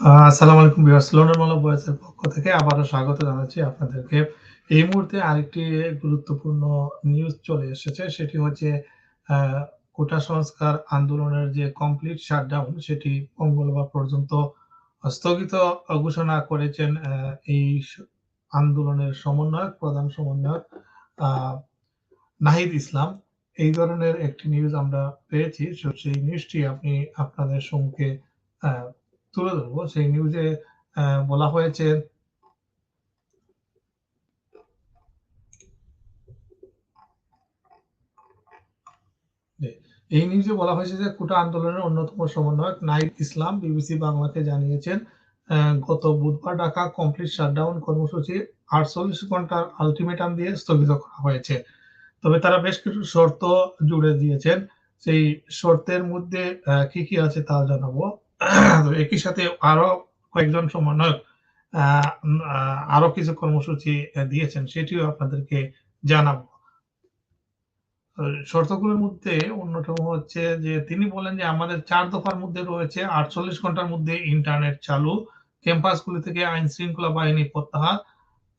আসসালামু আলাইকুম viewers London মালা ভয়েসের পক্ষ থেকে আবারও স্বাগত জানাচ্ছি আপনাদেরকে। এই মুহূর্তে আরেকটি গুরুত্বপূর্ণ নিউজ চলে এসেছে সেটি হচ্ছে কোটা সংস্কার আন্দোলনের যে কমপ্লিট শাটডাউন সেটি মঙ্গলবার পর্যন্ত স্থগিত ঘোষণা করেছেন এই আন্দোলনের সমন্বয়ক প্রধান সমন্বয়ক নাহিদ ইসলাম। এই ধরনের একটি নিউজ আমরা পেয়েছি সেই নিউজটি আপনি আপনাদের আহ, তুলে ধরবো। সেই নিউজে বলা হয়েছে এই নিউজে বলা হয়েছে যে, কোটা আন্দোলনের অন্যতম সমন্বয়ক নাহিদ ইসলাম বিবিসি বাংলাকে জানিয়েছেন গত বুধবার ঢাকা কমপ্লিট শাটডাউন কর্মসূচি আটচল্লিশ ঘণ্টার আলটিমেটাম দিয়ে স্থগিত করা হয়েছে। তবে তারা বেশ কিছু শর্ত জুড়ে দিয়েছেন। সেই শর্তের মধ্যে কি কি আছে তা জানাব। একই সাথে আরও কয়েকজন সমন্বয়ক আরও কিছু কর্মসূচি দিয়েছেন সেটিও আপনাদেরকে জানাব। শর্তগুলোর মধ্যে অন্যতম হচ্ছে যে তিনি বলেন যে আমাদের চার দফার মধ্যে রয়েছে আটচল্লিশ ঘণ্টার মধ্যে ইন্টারনেট চালু ক্যাম্পাসগুলি থেকে আইন শৃঙ্খলা বাহিনী প্রত্যাহার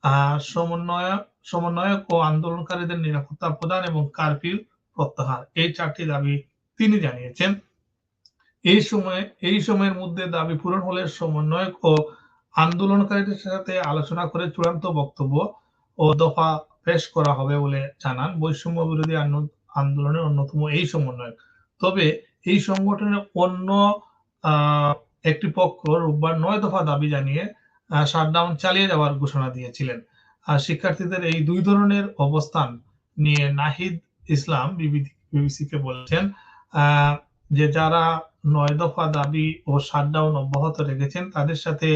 আহ, সমন্বয়ক সমন্বয়ক ও আন্দোলনকারীদের নিরাপত্তা প্রদান এবং কারফিউ প্রত্যাহার। এই চারটি দাবি তিনি জানিয়েছেন। এই সময়ে এই সময়ের মধ্যে দাবি পূরণ হলে সমন্বয়ক ও আন্দোলনকারীদের সাথে আলোচনা করে চূড়ান্ত বক্তব্য ও দফা পেশ করা হবে বলে জানান বৈষম্য বিরোধী আন্দোলনের অন্যতম এই সমন্বয়ক। তবে এই সংগঠনের অন্য একটি পক্ষ রোববার নয় দফা দাবি জানিয়ে শাটডাউন চালিয়ে যাওয়ার ঘোষণা দিয়েছিলেন। শিক্ষার্থীদের এই দুই ধরনের অবস্থান নিয়ে নাহিদ ইসলাম বিবিসিকে বলেছেন আহ, যে যারা নয় দফা দাবি ও শাটডাউন অব্যাহত রেখেছেন, তাদের সাথে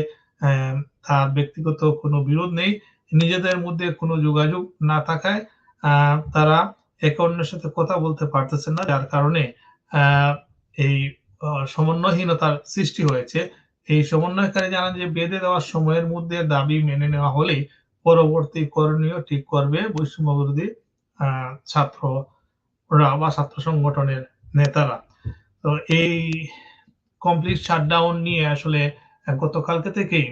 তার ব্যক্তিগত কোনো বিরোধ নেই। নিজেদের মধ্যে কোনো যোগাযোগ না থাকায় তারা একে অন্যের সাথে কথা বলতে পারতেছেন না, যার কারণে এই সমন্বয়হীনতার সৃষ্টি হয়েছে। এই সমন্বয়কারী জানান যে, বেঁধে দেওয়ার সময়ের মধ্যে দাবি মেনে নেওয়া হলেই পরবর্তী করণীয় ঠিক করবে বৈষম্য বিরোধী ছাত্ররা বা ছাত্র সংগঠনের নেতারা। তো এই কমপ্লিট শাটডাউন নিয়ে আসলে গতকালকে থেকেই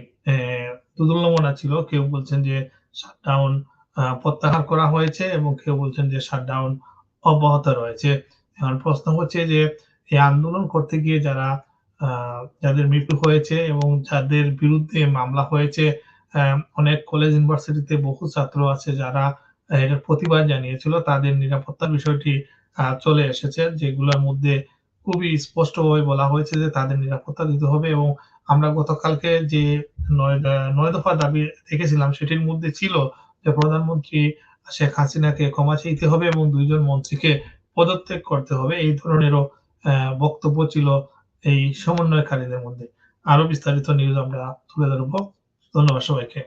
দুদুল্যমনা ছিল। কেউ বলছেন যে শাটডাউন প্রত্যাহার করা হয়েছে এবং কেউ বলছেন যে শাটডাউন অব্যাহত রয়েছে। এখন প্রশ্ন হচ্ছে যে, এই আন্দোলন করতে গিয়ে যারা যাদের মৃত্যু হয়েছে এবং যাদের বিরুদ্ধে মামলা হয়েছে অনেক কলেজ ইউনিভার্সিটিতে বহু ছাত্র আছে যারা এটার প্রতিবাদ জানিয়েছিল। তাদের নিরাপত্তার বিষয়টি চলে এসেছে, যেগুলোর মধ্যে খুবই স্পষ্টভাবে বলা হয়েছে যে তাদের নিরাপত্তা দিতে হবে এবং আমরা গতকালকে যে নয় দফা দাবি দেখেছিলাম সেটির মধ্যে ছিল যে প্রধানমন্ত্রী শেখ হাসিনাকে ক্ষমা চাইতে হবে এবং দুইজন মন্ত্রীকে পদত্যাগ করতে হবে। এই ধরনেরও বক্তব্য ছিল এই সমন্বয়কারীদের মধ্যে। আরও বিস্তারিত নিউজ আমরা তুলে ধরবো। ধন্যবাদ সবাইকে।